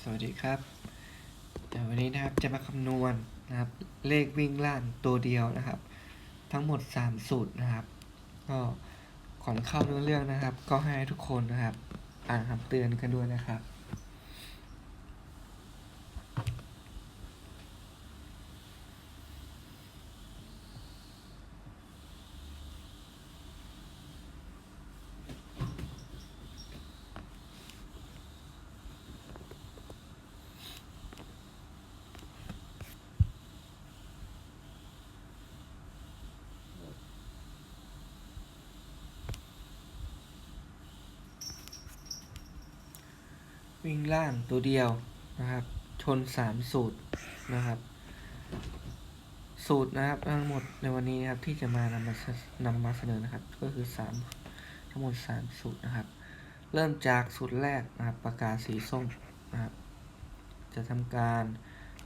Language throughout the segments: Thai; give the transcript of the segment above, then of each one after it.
สวัสดีครับเดี๋ยววันนี้นะครับจะมาคำนวณนะครับ เลขวิ่งล่างตัวเดียวนะครับ ทั้งหมด 3 สูตรนะครับ ก็ก่อนเข้าเนื้อเรื่องนะครับ ก็ให้ทุกคนนะครับ อ่านคำเตือนกันด้วยนะครับ วิ่งล่างตัวเดียวนะครับ ชน 3 สูตรนะครับ สูตรนะครับทั้งหมดในวันนี้นะครับที่จะมานำมาเสนำมาเสนอนะครับ ก็คือ 3 ทั้งหมด 3 สูตรนะครับ เริ่มจากสูตรแรกนะครับปากกาสีส้มนะครับ จะทำการ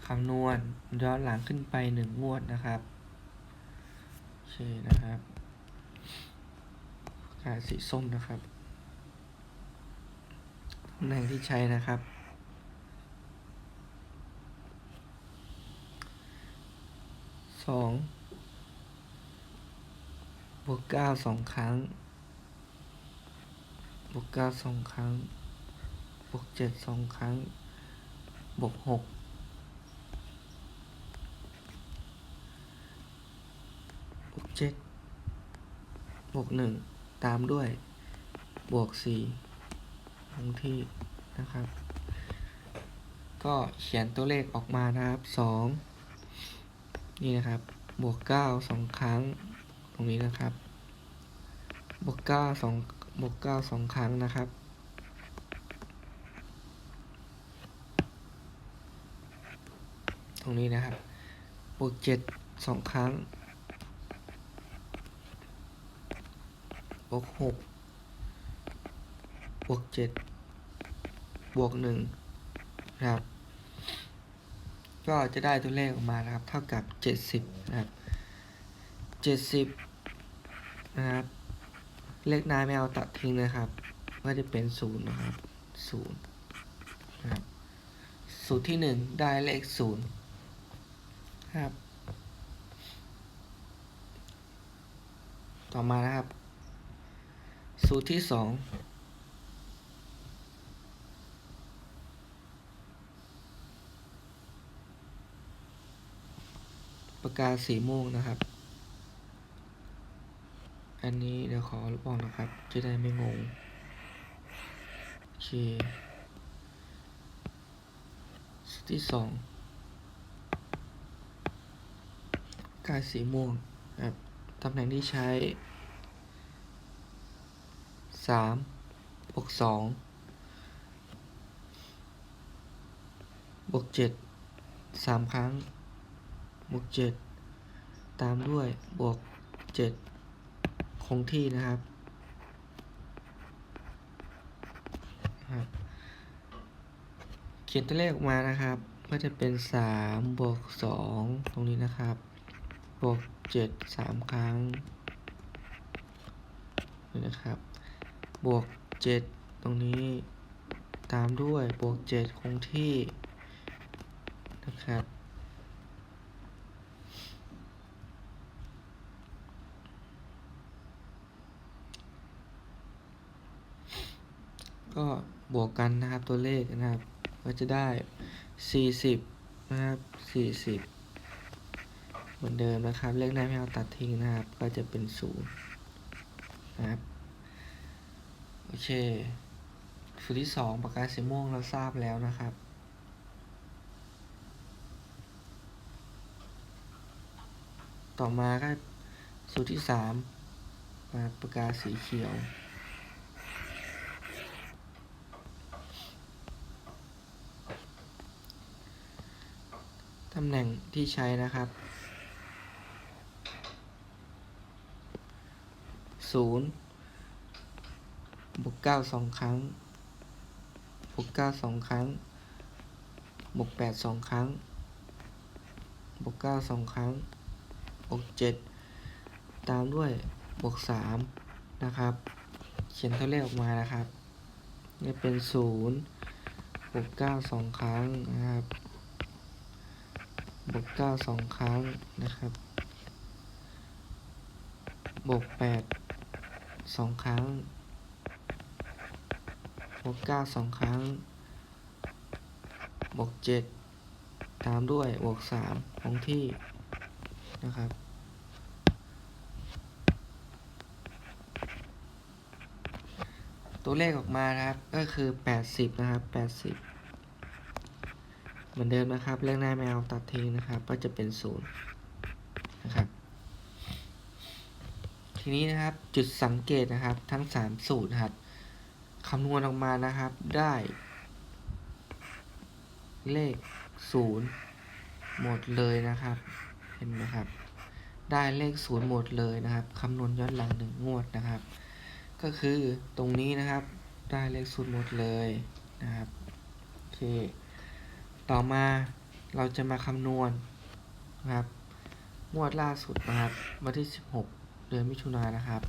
คำนวณย้อนหลังขึ้นไปหนึ่งงวดนะครับโอเคนะครับปากกาสีส้มนะครับ แหน่งที่ใช้นะครับ สองบวกเก้าสองครั้ง บวกเก้าสองครั้ง บวกเจ็ดสองครั้ง บวกหกบวกเจ็ดบวกหนึ่งตามด้วย บวกสี่ คงที่นะครับ ก็เขียนตัวเลขออกมานะครับสองนี่นะครับ บวกเก้าสองครั้ง ตรงนี้นะครับ บวกเก้าสองบวกเก้าสองครั้งนะครับตรงนี้นะครับ บวกเจ็ดสองครั้ง บวกหก บวกเจ็ดบวกหนึ่งนะครับ ก็จะได้ตัวเลขออกมานะครับ เท่ากับเจ็ดสิบนะครับเจ็ดสิบนะครับเลขนายไม่เอาตัดทิ้งนะครับ ก็จะเป็นศูนย์นะครับศูนย์นะครับสูตรที่หนึ่งได้เลขศูนย์ครับ ต่อมานะครับ สูตรที่สอง ปากกาสีม่วงนะครับ อันนี้เดี๋ยวขอลบออกนะครับ จะได้ไม่งง โอเคสที่สองปากกาสีม่วงครับตำแหน่งที่ใช้สามบวกสองบวกเจ็ดสามครั้ง บวกเจ็ดตามด้วยบวกเจ็ดคงที่นะครับเขียนตัวเลขออกมานะครับก็จะเป็นสามบวกสองตรงนี้นะครับบวกเจ็ดสามครั้งนี่นะครับ บวกเจ็ดตรงนี้ตามด้วยบวกเจ็ดคงที่นะครับ ก็บวกกันนะครับตัวเลขนะครับ ก็จะได้ 40 นะครับ 40 เหมือนเดิมนะครับ เลขหน้าไม่เอาตัดทิ้งนะครับ ก็จะเป็น 0 นะครับ โอเคสูตรที่ 2ปากกาสีม่วงเราทราบแล้วนะครับต่อมาก็สูตรที่3ปากกาสีเขียวำแหน่งที่ใช้นะครับศูนย์บวกเก้าสองครั้ง บวกเก้าสองครั้ง บวกแปดสองครั้ง บวกเก้าสองครั้ง บวกเจ็ดตามด้วยบวกสามนะครับ เขียนตัวเลขออกมานะครับ นี่เป็นศูนย์บวกเก้าสองครั้งนะครับ บวกเก้าสองครั้งนะครับ บวกแปดสองครั้ง บวกเก้าสองครั้ง บวกเจ็ดตามด้วยบวกสามคงที่นะครับตัวเลขออกมานะครับก็คือ 80 นะครับ 80 เหมือนเดิมนะครับเลขหน้าแมวตัดทิ้งนะครับ ก็จะเป็น0นย์นะครับ ทีนี้นะครับจุดสังเกตนะครับ ทั้ง 3 สูตรครับคำนวณออกมานะครับได้ เลข 0 หมดเลยนะครับ เห็นไหมครับ ได้เลข 0 หมดเลยนะครับคำนวณย้อนหลังหนึ่งงวดนะครับ ก็คือตรงนี้นะครับ ได้เลข 0 หมดเลยนะครับโอเค ต่อมาเราจะมาคำนวณนะครับงวดล่าสุดนะครับวันที่ 16 เดือนมิถุนายนนะครับ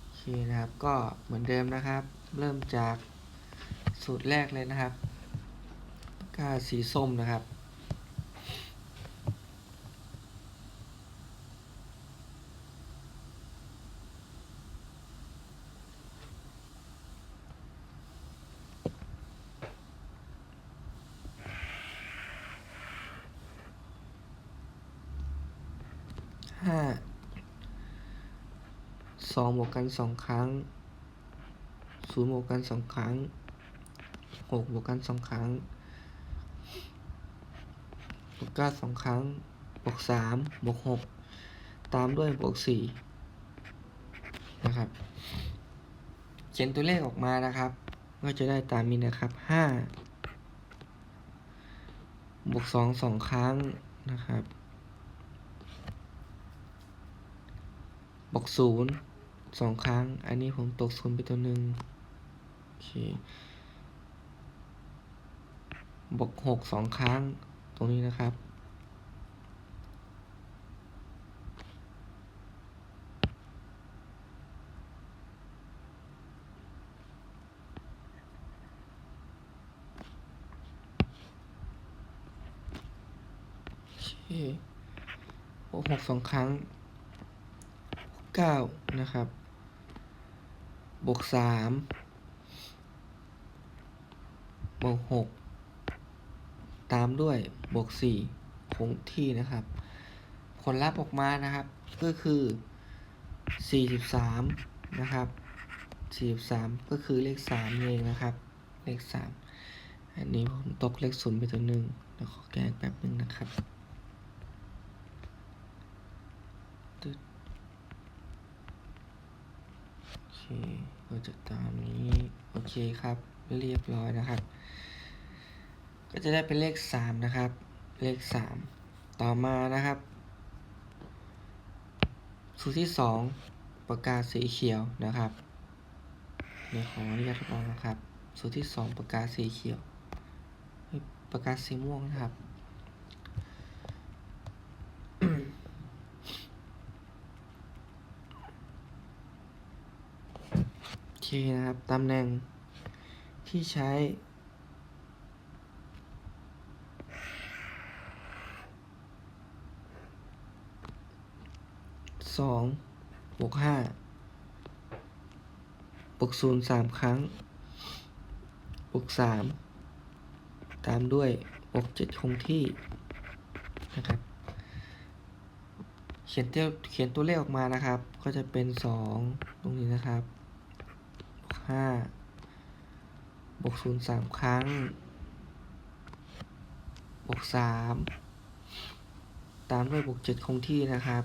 โอเคนะครับก็เหมือนเดิมนะครับ เริ่มจากสูตรแรกเลยนะครับกกาสีส้มนะครับ ห้าสองบว กกันสองครั้งศูนย์บวกกันสองครั้งหกบวกกันสองครั้งบวกเก้าสองครั้งบวกสามบวกหกตามด้วยบวกสี่นะครับ เขียนตัวเลขออกมานะครับ ก็จะได้ตามนี้นะครับห้าบวกสองสองครั้งนะครับบอกศูนย์ สองครั้ง อันนี้ผมตกศูนย์ไปตัวหนึ่งโอเคบอกหกสองครั้งตรงนี้นะครับ โอเคบอกหกสองครั้งเก้านะครับ บวกสามบวกหกตามด้วยบวกสี่คงที่นะครับ ผลลัพธ์ออกมานะครับ ก็คือสี่สิบสามนะครับสี่สิบสามก็คือเลขสามเองนะครับ เลขสามอันนี้ผมตกเลขศูนย์ไปตัวหนึ่งเดี๋ยวขอแก้แป๊บหนึงนะครับตึ๊ด โอเคก็จะตามนี้ โอเคครับ เรียบร้อยนะครับ ก็จะได้เป็นเลขสามนะครับ เลขสามต่อมานะครับ สูตรที่สองปากกาสีเขียวนะครับเดี๋ยวขออนุญาตทดลองนะครับ สูตรที่สองปากกาสีเขียวปากกาสีม่วงนะครับ โอ เคนะครับตำแหน่งที่ใช้ สองบวกห้าบวกศูนย์สามครั้งบวกสามตามด้วยบวกเจ็ดคงที่นะครับ เขียนเตียวเขียนตัวเลขออกมานะครับ ก็จะเป็นสองตรงนี้นะครับ ห้าบวกศูนย์สามครั้ง บวกสามตามด้วยบวกเจ็ดคงที่นะครับ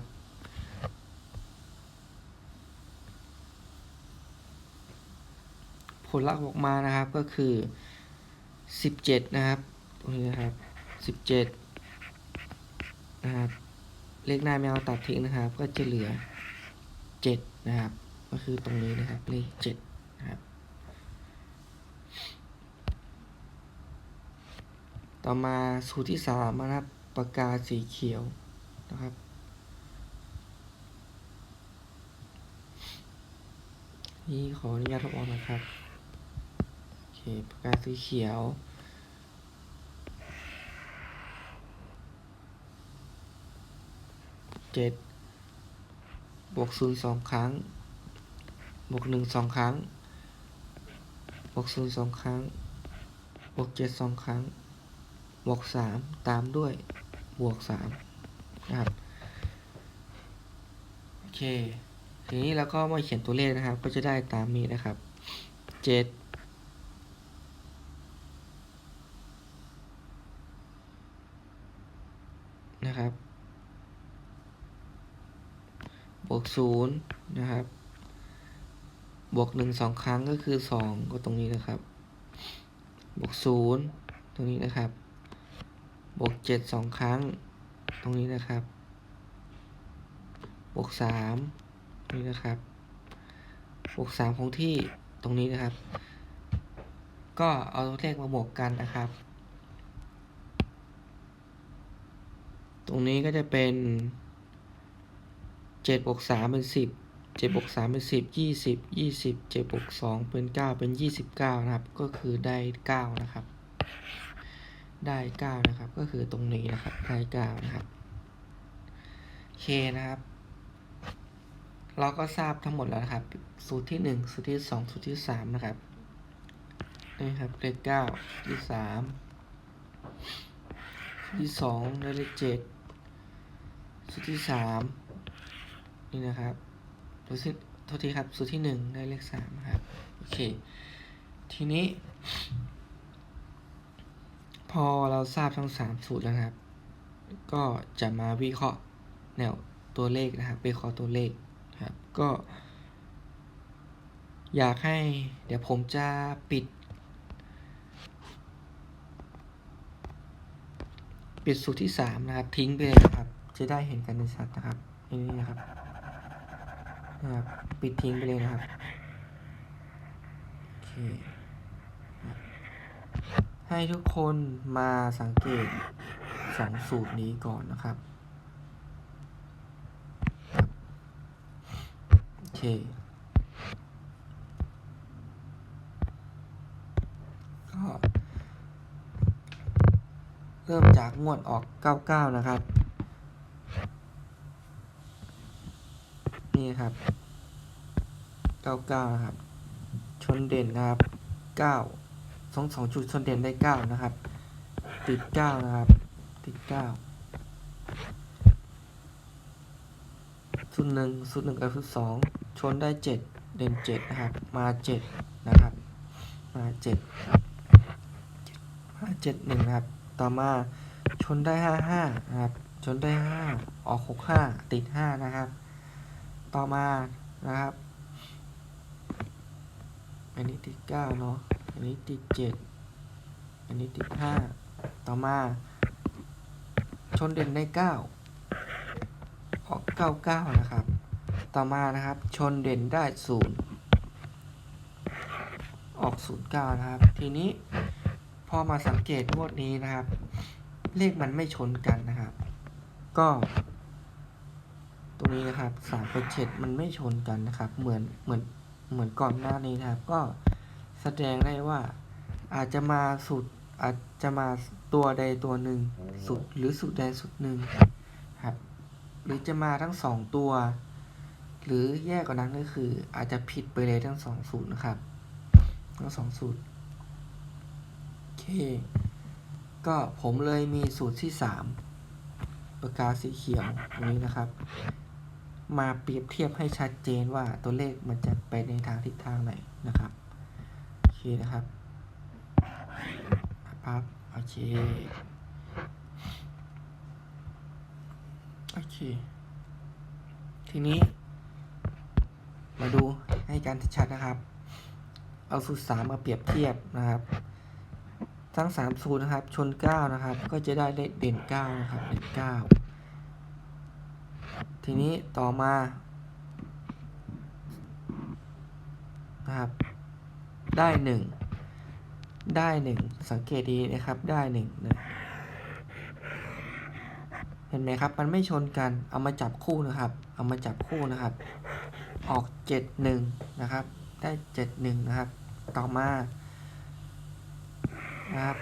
ผลลัพธ์ออกมานะครับก็คือสิบเจ็ดนะครับตรงนี้นะครับสิบเจ็ดนะครับเลขหน้าแมวตัดทิ้งนะครับ ก็จะเหลือเจ็ดนะครับ ก็คือตรงนี้นะครับเลขเจ็ดนะครับ ต่อมาสูตรที่สามนะครับปากกาสีเขียวนะครับ นี่ขออนุญาตทดลองนะครับโอเคปากกาสีเขียวเจ็ดบวกศูนย์สองครั้ง บวกหนึ่งสองครั้ง บวกศูนย์สองครั้ง บวกเจ็ดสองครั้ง บวกสามตามด้วยบวกสามนะครับโอเคทีนี้เราก็มาเขียนตัวเลขนะครับ ก็จะได้ตามนี้นะครับเจ็ดนะครับ บวกศูนย์นะครับ บวกหนึ่งสองครั้งก็คือสองก็ตรงนี้นะครับ บวกศูนย์ตรงนี้นะครับ บวกเจ็ดสองครั้ง ตรงนี้นะครับ บวกสามนี้นะครับ บวกสามของที่ตรงนี้นะครับ ก็เอาตัวเลขมาบวกกันนะครับ ตรงนี้ก็จะเป็นเจ็ดบวกสามเป็นสิบเจ็ดบวกสามเป็นสิบยี่สิบยี่สิบเจ็ดบวกสองเป็นเก้าเป็นยี่สิบเก้านะครับ ก็คือได้เก้านะครับ ได้เก้านะครับ ก็คือตรงนี้นะครับได้เก้านะครับโอเคนะครับ เราก็ทราบทั้งหมดแล้วนะครับ สูตรที่หนึ่งสูตรที่สองสูตรที่สามนะครับนี่ครับเลขเก้าที่สามที่สองได้เลขเจ็ดสูตรที่สามนี่นะครับสูตรที่โทษทีครับสูตรที่หนึ่งได้เลขสามครับ โอเค ทีนี้ พอเราทราบทั้งสามสูตรแล้วนะครับ ก็จะมาวิเคราะห์แนวตัวเลขนะครับวิเคราะห์ตัวเลขครับ ก็ อยากให้เดี๋ยวผมจะปิด ปิดสูตรที่สามนะครับ ทิ้งไปเลยนะครับ จะได้เห็นกันชัดนะครับนี่นะครับนะครับ ปิดทิ้งไปเลยนะครับโอเคนะครับ ให้ทุกคนมาสังเกตสองสูตรนี้ก่อนนะครับครับ โอเค ก็เริ่มจากงวดออก 99 นะครับ นี่ครับ 99 นะครับ ชนเด่นนะครับ 9 สองสองจุดชนเด่นได้9นะครับ ติด9นะครับ ติด9สุดหนึ่งสุดหนึ่งกับสุดสองชนได้7เด่น7นะครับ มา7นะครับ มา7ห้าเจ็ดหนึ่งนะครับ ต่อมาชนได้ห้าห้านะครับ ชนได้ห้าออกหกห้าติดห้านะครับ ต่อมานะครับ อันนี้ติดเก้าเนาะ อันนี้ติดเจ็ดอันนี้ติดห้าต่อมา ชนเด่นได้เก้าออกเก้าเก้านะครับ ต่อมานะครับ ชนเด่นได้ศูนย์ออกศูนย์เก้านะครับ ทีนี้พอมาสังเกตงวดนี้นะครับ เลขมันไม่ชนกันนะครับ ก็ตรงนี้นะครับสามกับเจ็ดมันไม่ชนกันนะครับ เหมือนเหมือนเหมือนก่อนหน้านี้นะครับ ก็ แสดงได้ว่า อาจจะมาสุดอาจจะมาตัวใดตัวหนึ่ง สุดหรือสุดใดสุดหนึ่งครับหรือจะมาทั้งสองตัว หรือแย่กว่านั้นก็คือ อาจจะผิดไปเลยทั้งสองสูตรนะครับ ทั้งสองสูตรโอเค ก็ผมเลยมีสูตรที่สามปากกาสีเขียวตรงนี้นะครับ มาเปรียบเทียบให้ชัดเจนว่าตัวเลขมันจะไปในทางทิศทางไหนนะครับโอเคนะครับปั๊บโอเค โอเค ทีนี้ มาดูให้การชัดนะครับ เอาสูตรสามมาเปรียบเทียบนะครับ ทั้งสามสูตรนะครับ ชนเก้านะครับ ก็จะได้เลขเด่นเก้านะครับ เด่นเก้าทีนี้ต่อมา นะครับ ได้หนึ่งได้หนึ่งสังเกตดีนะครับได้หนึ่งนะเห็นไหมครับมันไม่ชนกันเอามาจับคู่นะครับ เอามาจับคู่นะครับ ออกเจ็ดหนึ่งนะครับ ได้เจ็ดหนึ่งนะครับ ต่อมานะครับ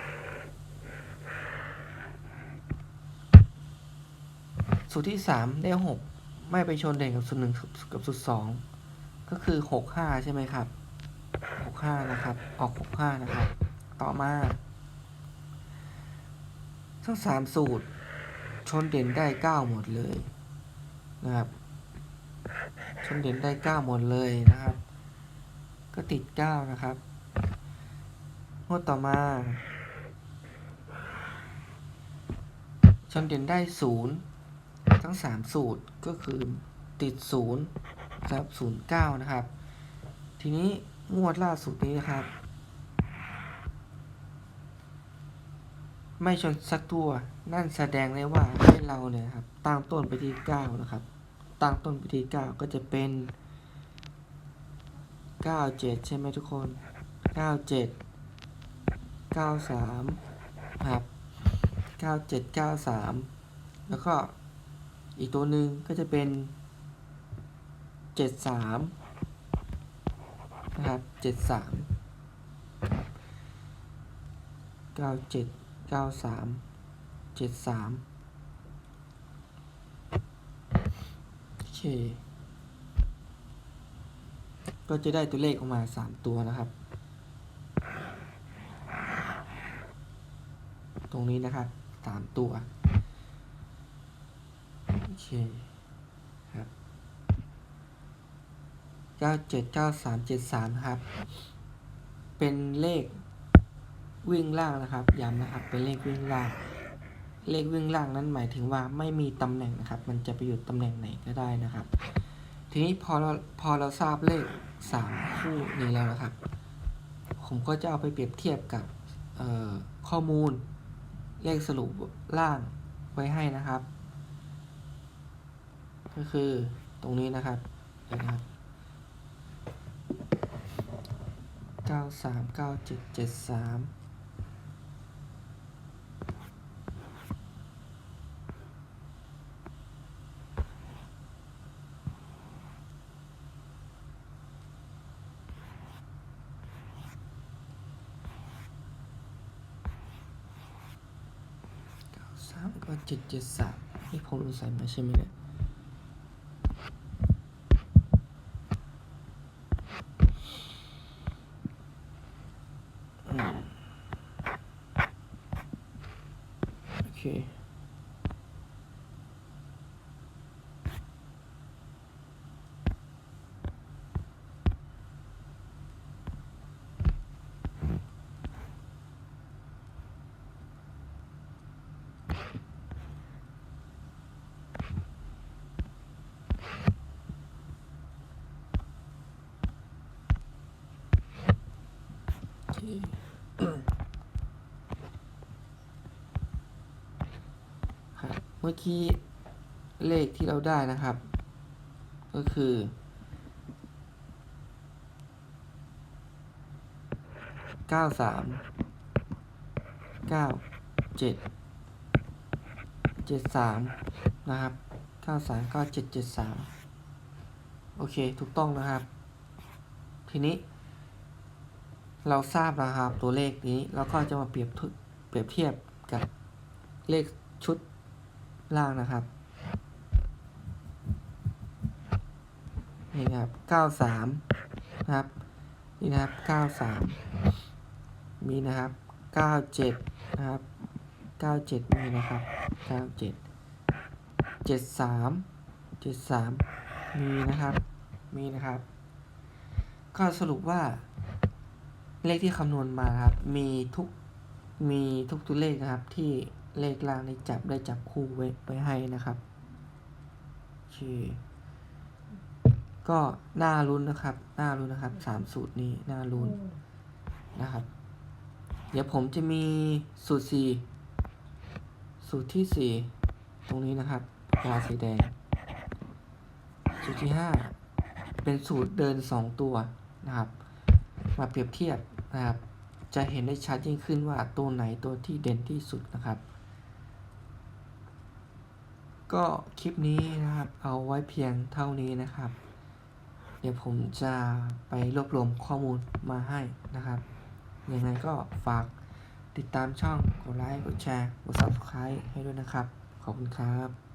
สูตรที่สามได้หกไม่ไปชนเด่นกับสูตรหนึ่งกับสูตรสองก็คือหกห้าใช่ไหมครับ หกห้านะครับ ออกหกห้านะครับ ต่อมา ทั้งสามสูตร ชนเด่นได้เก้าหมดเลยนะครับ ชนเด่นได้เก้าหมดเลยนะครับ ก็ติดเก้านะครับงวดต่อมา ชนเด่นได้ศูนย์ทั้งสามสูตรก็คือติดศูนย์ครับศูนย์เก้านะครับ ทีนี้ งวดล่าสุดนี้นะครับ ไม่ชนสักตัว นั่นแสดงได้ว่าให้เราเนี่ยครับ ตั้งต้นไปที่เก้านะครับ ตั้งต้นไปที่เก้าก็จะเป็นเก้าเจ็ดใช่ไหมทุกคนเก้าเจ็ดเก้าสามครับเก้าเจ็ดเก้าสามแล้วก็อีกตัวหนึ่งก็จะเป็นเจ็ดสาม นะครับเจ็ดสามเก้าเจ็ดเก้าสามเจ็ดสามโอเค ก็จะได้ตัวเลขออกมาสามตัวนะครับ ตรงนี้นะครับสามตัว โอเค เก้าเจ็ดเจ้าสามเจ็ดสามครับ เป็นเลขวิ่งล่างนะครับ ย้ำนะครับ เป็นเลขวิ่งล่าง เลขวิ่งล่างนั้นหมายถึงว่าไม่มีตำแหน่งนะครับ มันจะไปอยู่ตำแหน่งไหนก็ได้นะครับ ทีนี้พอเราพอเราทราบเลขสามคู่นี้แล้วนะครับ ผมก็จะเอาไปเปรียบเทียบกับข้อมูลเลขสรุปล่างไว้ให้นะครับ ก็คือตรงนี้นะครับนะครับ เก้าสามเก้าเจ็ดเจ็ดสามเก้าสามเก้าเจ็ดเจ็ดสามนี่ผมใส่มาใช่ไหมเนี่ย อืม โอ เมื่อกี้เลขที่เราได้นะครับ ก็คือเก้าสามเก้าเจ็ดเจ็ดสามนะครับเก้าสามเก้าเจ็ดเจ็ดสามโอเค ถูกต้องนะครับ ทีนี้ เราทราบนะครับตัวเลขนี้เราก็จะมาเปรียบเปรียบเทียบกับเลขชุด ล่างนะครับ นี่นะครับเก้าสามนะครับ นี่นะครับเก้าสามมีนะครับเก้าเจ็ดนะครับเก้าเจ็ดมีนะครับเก้าเจ็ดเจ็ดสามเจ็ดสามมีนะครับ มีนะครับ ก็สรุปว่า เลขที่คำนวณมาครับ มีทุก มีทุกตัวเลขนะครับที่ เลขล่างได้จับได้จับคู่ไว้ไว้ให้นะครับโอเคก็น่ารุ้นนะครับ น่ารุ้นนะครับสามสูตรนี้น่ารุ้นนะครับ เดี๋ยวผมจะมีสูตรสี่สูตรที่สี่ตรงนี้นะครับยาสีแดง สูตรที่ห้าเป็นสูตรเดินสองตัวนะครับ มาเปรียบเทียบนะครับ จะเห็นได้ชัดยิ่งขึ้นว่าตัวไหนตัวที่เด่นที่สุดนะครับ ก็คลิปนี้นะครับ เอาไว้เพียงเท่านี้นะครับ เดี๋ยวผมจะไปรวบรวมข้อมูลมาให้นะครับ ยังไงก็ฝากติดตามช่อง กดไลค์ กดแชร์ กด subscribe ให้ด้วยนะครับ ขอบคุณครับ